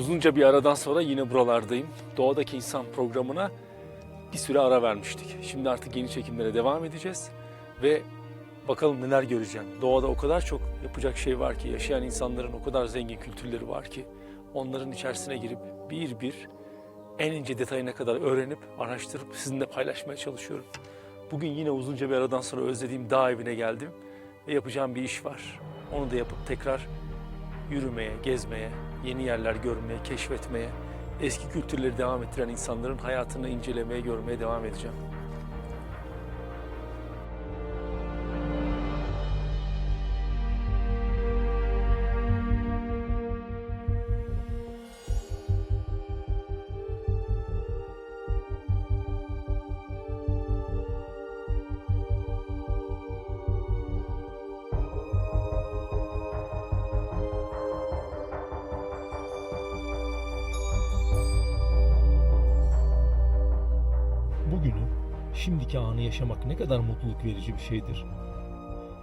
Uzunca bir aradan sonra yine buralardayım. Doğadaki İnsan programına bir süre ara vermiştik. Şimdi artık yeni çekimlere devam edeceğiz ve bakalım neler göreceğim. Doğada o kadar çok yapacak şey var ki, yaşayan insanların o kadar zengin kültürleri var ki onların içerisine girip bir bir en ince detayına kadar öğrenip, araştırıp sizinle paylaşmaya çalışıyorum. Bugün yine uzunca bir aradan sonra özlediğim dağ evine geldim ve yapacağım bir iş var. Onu da yapıp tekrar yürümeye, gezmeye, yeni yerler görmeye, keşfetmeye, eski kültürleri devam ettiren insanların hayatını incelemeye, görmeye devam edeceğim. Bugünü, şimdiki anı yaşamak ne kadar mutluluk verici bir şeydir.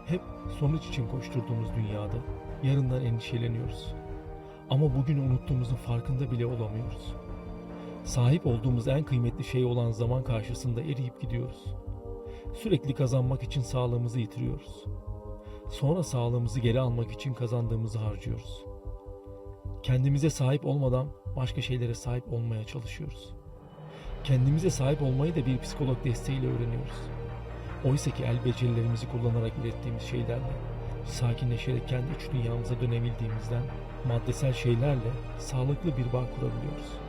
Hep sonuç için koşturduğumuz dünyada yarından endişeleniyoruz. Ama bugünü unuttuğumuzun farkında bile olamıyoruz. Sahip olduğumuz en kıymetli şey olan zaman karşısında eriyip gidiyoruz. Sürekli kazanmak için sağlığımızı yitiriyoruz. Sonra sağlığımızı geri almak için kazandığımızı harcıyoruz. Kendimize sahip olmadan başka şeylere sahip olmaya çalışıyoruz. Kendimize sahip olmayı da bir psikolog desteğiyle öğreniyoruz. Oysa ki el becerilerimizi kullanarak ürettiğimiz şeylerle, sakinleşerek kendi iç dünyamıza dönebildiğimizden maddesel şeylerle sağlıklı bir bağ kurabiliyoruz.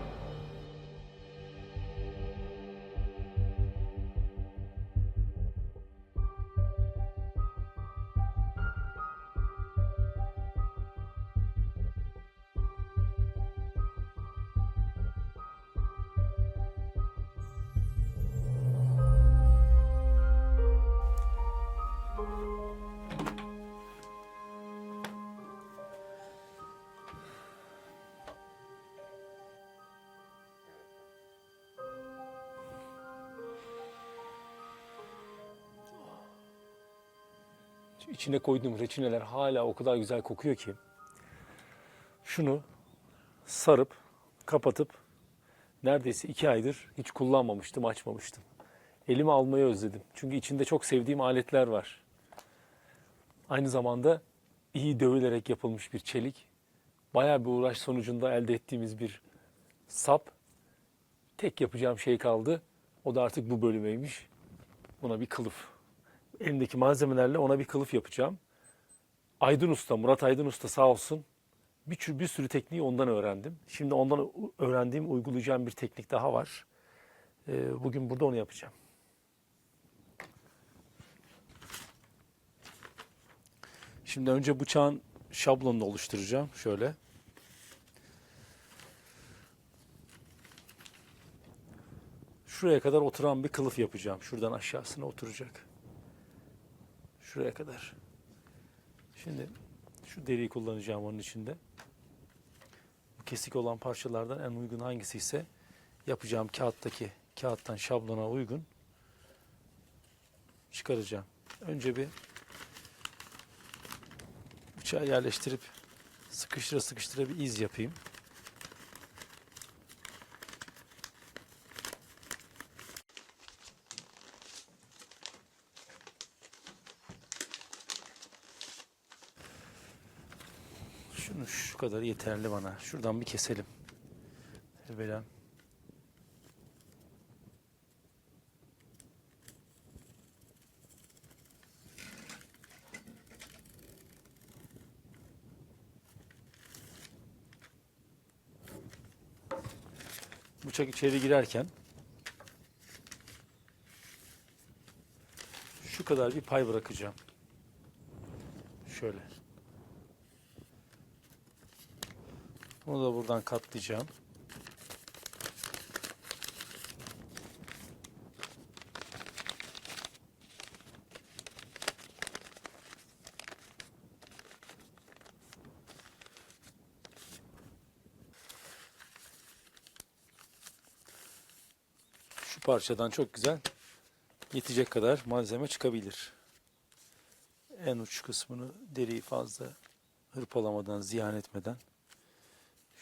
İçine koyduğum reçineler hala o kadar güzel kokuyor ki. Şunu sarıp, kapatıp neredeyse iki aydır hiç kullanmamıştım, açmamıştım. Elime almayı özledim. Çünkü içinde çok sevdiğim aletler var. Aynı zamanda iyi dövülerek yapılmış bir çelik. Bayağı bir uğraş sonucunda elde ettiğimiz bir sap. Tek yapacağım şey kaldı. O da artık bu bölümeymiş. Buna bir kılıf elimdeki malzemelerle ona bir kılıf yapacağım. Aydın Usta, Murat Aydın Usta sağ olsun bir, bir sürü tekniği ondan öğrendim. Şimdi ondan öğrendiğim, uygulayacağım bir teknik daha var. Ee, bugün burada onu yapacağım. Şimdi önce bıçağın şablonunu oluşturacağım. Şöyle. Şuraya kadar oturan bir kılıf yapacağım. Şuradan aşağısına oturacak. Şuraya kadar. Şimdi şu deriyi kullanacağım onun içinde. Bu kesik olan parçalardan en uygun hangisi ise yapacağım kağıttaki kağıttan şablona uygun çıkaracağım. Önce bir bıçağı yerleştirip sıkıştıra sıkıştıra bir iz yapayım. Şunu şu kadar yeterli bana. Şuradan bir keselim. Evvela. Bıçak içeri girerken şu kadar bir pay bırakacağım. Şöyle. Bunu da buradan katlayacağım. Şu parçadan çok güzel yetecek kadar malzeme çıkabilir. En uç kısmını deriyi fazla hırpalamadan, ziyan etmeden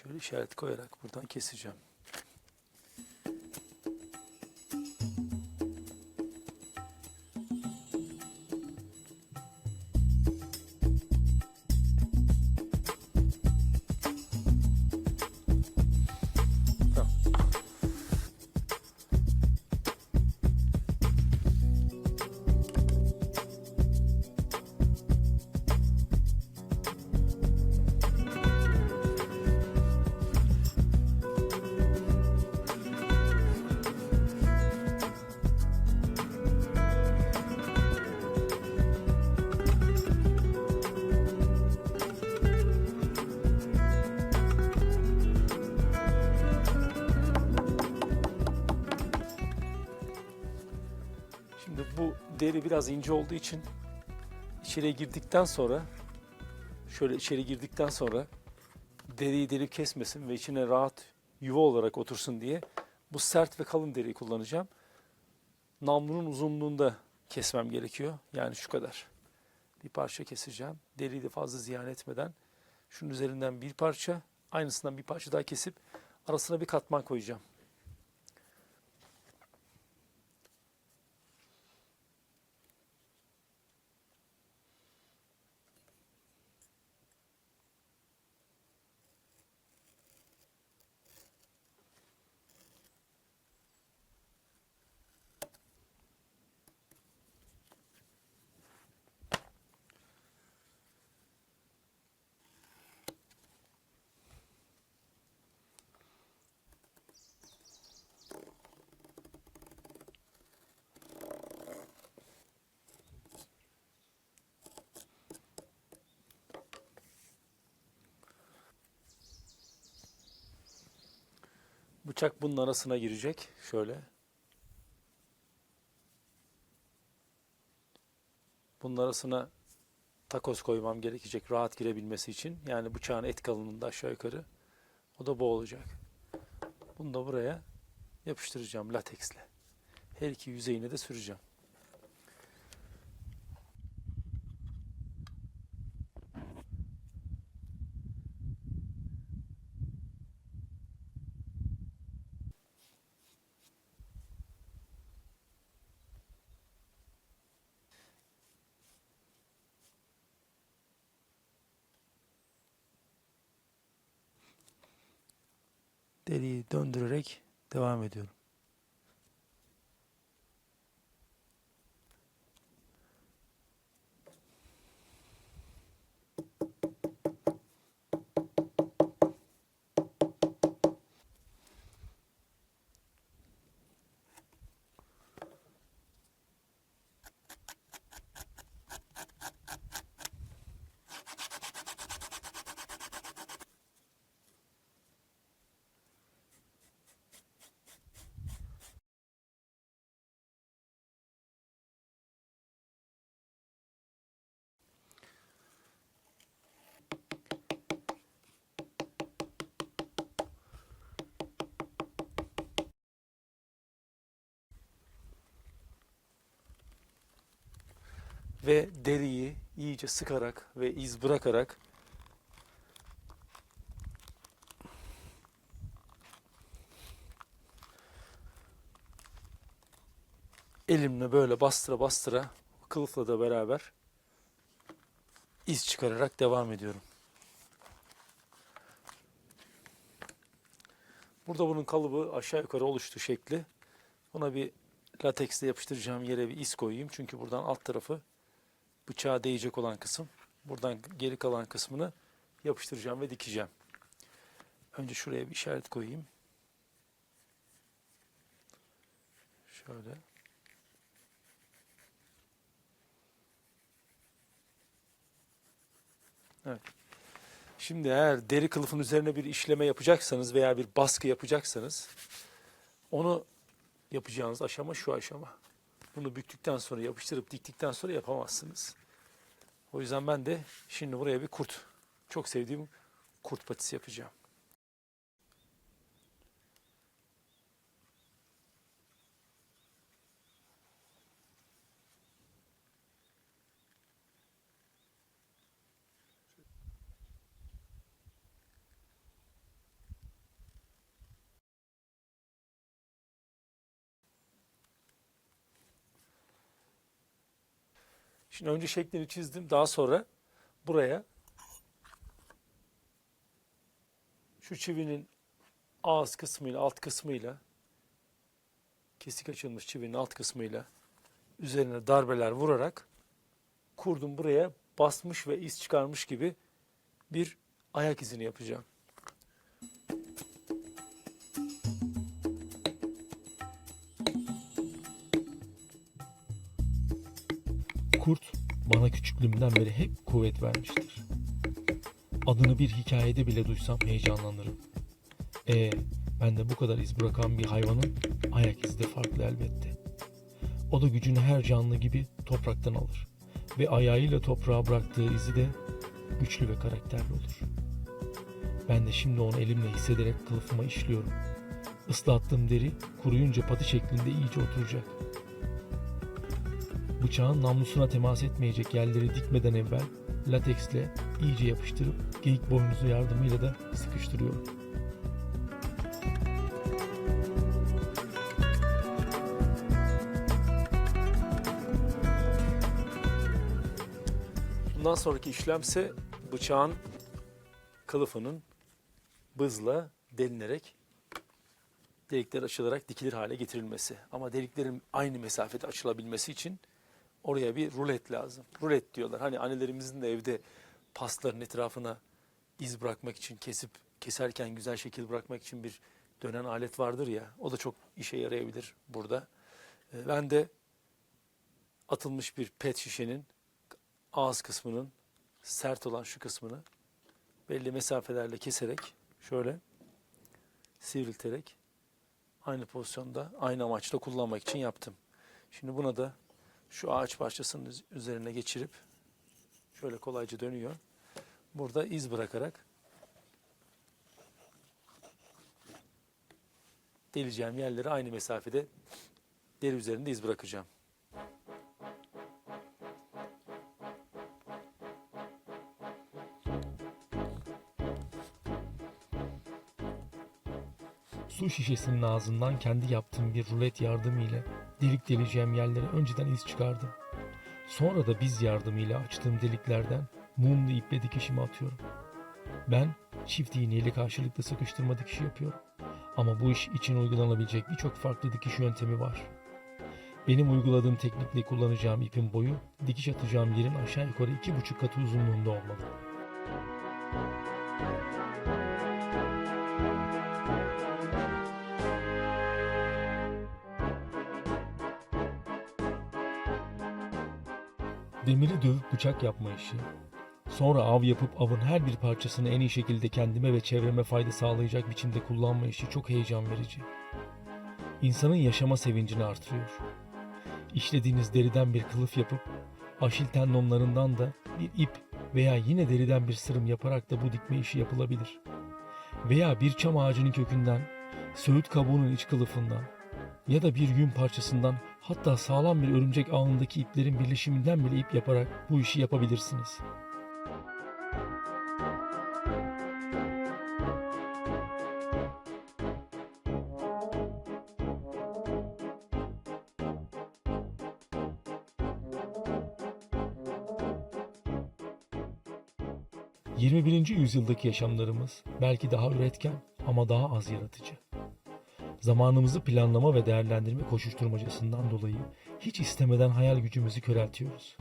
Şöyle işaret koyarak buradan keseceğim. Deri biraz ince olduğu için içeriye girdikten sonra şöyle içeri girdikten sonra deriyi delip kesmesin ve içine rahat yuva olarak otursun diye bu sert ve kalın deriyi kullanacağım. Namlunun uzunluğunda kesmem gerekiyor. Yani şu kadar. Bir parça keseceğim. Deriyi de fazla ziyan etmeden şunun üzerinden bir parça, aynısından bir parça daha kesip arasına bir katman koyacağım. Bıçak bunun arasına girecek. Şöyle. Bunun arasına takoz koymam gerekecek rahat girebilmesi için. Yani bıçağın et kalınlığında aşağı yukarı. O da bu olacak. Bunu da buraya yapıştıracağım lateksle. Her iki yüzeyine de süreceğim. Deriyi döndürerek devam ediyorum. Ve deriyi iyice sıkarak ve iz bırakarak elimle böyle bastıra bastıra kılıfla da beraber iz çıkararak devam ediyorum. Burada bunun kalıbı aşağı yukarı oluştu şekli. Buna bir lateksle yapıştıracağım yere bir iz koyayım. Çünkü buradan alt tarafı bıçağa değecek olan kısım. Buradan geri kalan kısmını yapıştıracağım ve dikeceğim. Önce şuraya bir işaret koyayım. Şöyle. Evet. Şimdi eğer deri kılıfın üzerine bir işleme yapacaksanız veya bir baskı yapacaksanız onu yapacağınız aşama şu aşama. Bunu büktükten sonra yapıştırıp diktikten sonra yapamazsınız. O yüzden ben de şimdi buraya bir kurt, çok sevdiğim kurt patisi yapacağım. Şimdi önce şeklini çizdim. Daha sonra buraya şu çivinin ağız kısmıyla alt kısmıyla kesik açılmış çivinin alt kısmıyla üzerine darbeler vurarak kurdum buraya basmış ve iz çıkarmış gibi bir ayak izini yapacağım. Bana küçüklüğümden beri hep kuvvet vermiştir. Adını bir hikayede bile duysam heyecanlanırım. E ben de bu kadar iz bırakan bir hayvanın ayak izi de farklı elbette. O da gücünü her canlı gibi topraktan alır ve ayağıyla toprağa bıraktığı izi de güçlü ve karakterli olur. Ben de şimdi onu elimle hissederek kılıfıma işliyorum. Islattığım deri kuruyunca patı şeklinde iyice oturacak. Bıçağın namlusuna temas etmeyecek yerleri dikmeden evvel lateksle iyice yapıştırıp geyik boynuzu yardımıyla da sıkıştırıyorum. Bundan sonraki işlemse bıçağın kılıfının bızla delinerek delikler açılarak dikilir hale getirilmesi. Ama deliklerin aynı mesafede açılabilmesi için oraya bir rulet lazım. Rulet diyorlar. Hani annelerimizin de evde pasların etrafına iz bırakmak için kesip keserken güzel şekil bırakmak için bir dönen alet vardır ya. O da çok işe yarayabilir burada. Ee, Ben de atılmış bir pet şişenin ağız kısmının sert olan şu kısmını belli mesafelerle keserek şöyle sivrilterek aynı pozisyonda aynı amaçla kullanmak için yaptım. Şimdi buna da şu ağaç parçasının üz- üzerine geçirip şöyle kolayca dönüyor. Burada iz bırakarak deleceğim yerleri aynı mesafede deri üzerinde iz bırakacağım. Su şişesinin ağzından kendi yaptığım bir rulet yardımıyla delik deleceğim yerlere önceden iz çıkardım. Sonra da biz yardımıyla açtığım deliklerden mumlu iple dikişimi atıyorum. Ben çift iğneyle karşılıklı sıkıştırma dikişi yapıyorum. Ama bu iş için uygulanabilecek birçok farklı dikiş yöntemi var. Benim uyguladığım teknikle kullanacağım ipin boyu dikiş atacağım yerin aşağı yukarı iki buçuk katı uzunluğunda olmalı. Demiri dövüp bıçak yapma işi. Sonra av yapıp avın her bir parçasını en iyi şekilde kendime ve çevreme fayda sağlayacak biçimde kullanma işi çok heyecan verici. İnsanın yaşama sevincini artırıyor. İşlediğiniz deriden bir kılıf yapıp aşil tendonlarından da bir ip veya yine deriden bir sırım yaparak da bu dikme işi yapılabilir. Veya bir çam ağacının kökünden, söğüt kabuğunun iç kılıfından ya da bir yün parçasından hatta sağlam bir örümcek ağındaki iplerin birleşiminden bile ip yaparak bu işi yapabilirsiniz. ...21. yüzyıldaki yaşamlarımız belki daha üretken ama daha az yaratıcı. Zamanımızı planlama ve değerlendirme koşuşturmacasından dolayı hiç istemeden hayal gücümüzü köreltiyoruz.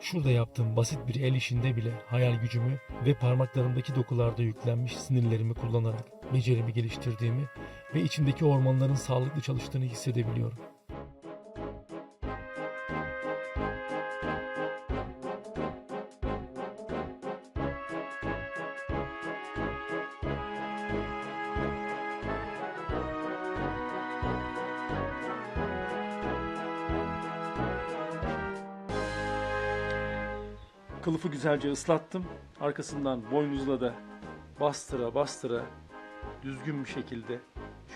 Şurada yaptığım basit bir el işinde bile hayal gücümü ve parmaklarımdaki dokularda yüklenmiş sinirlerimi kullanarak becerimi geliştirdiğimi ve içimdeki ormanların sağlıklı çalıştığını hissedebiliyorum. Kılıfı güzelce ıslattım. Arkasından boynuzla da bastıra bastıra düzgün bir şekilde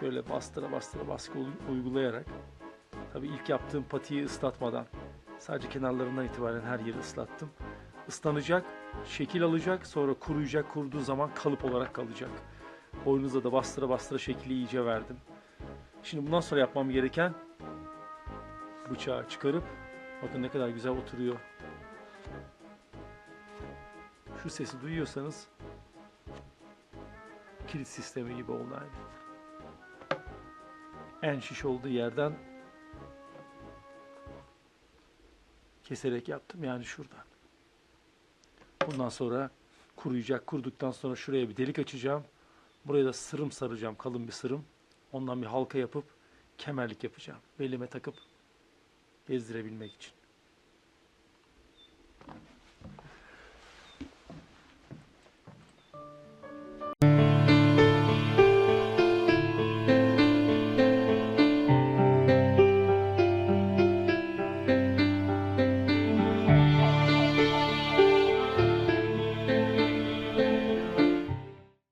şöyle bastıra bastıra baskı uy- uygulayarak tabii ilk yaptığım patiyi ıslatmadan sadece kenarlarından itibaren her yeri ıslattım. Islanacak, şekil alacak, sonra kuruyacak, kuruduğu zaman kalıp olarak kalacak. Boynuzla da bastıra bastıra şekli iyice verdim. Şimdi bundan sonra yapmam gereken bıçağı çıkarıp Bakın ne kadar güzel oturuyor. Şu sesi duyuyorsanız kilit sistemi gibi oldu. En şiş olduğu yerden keserek yaptım yani şuradan. Bundan sonra kuruyacak. Kuruduktan sonra şuraya bir delik açacağım. Buraya da sırım saracağım. Kalın bir sırım. Ondan bir halka yapıp kemerlik yapacağım. Belime takıp gezdirebilmek için.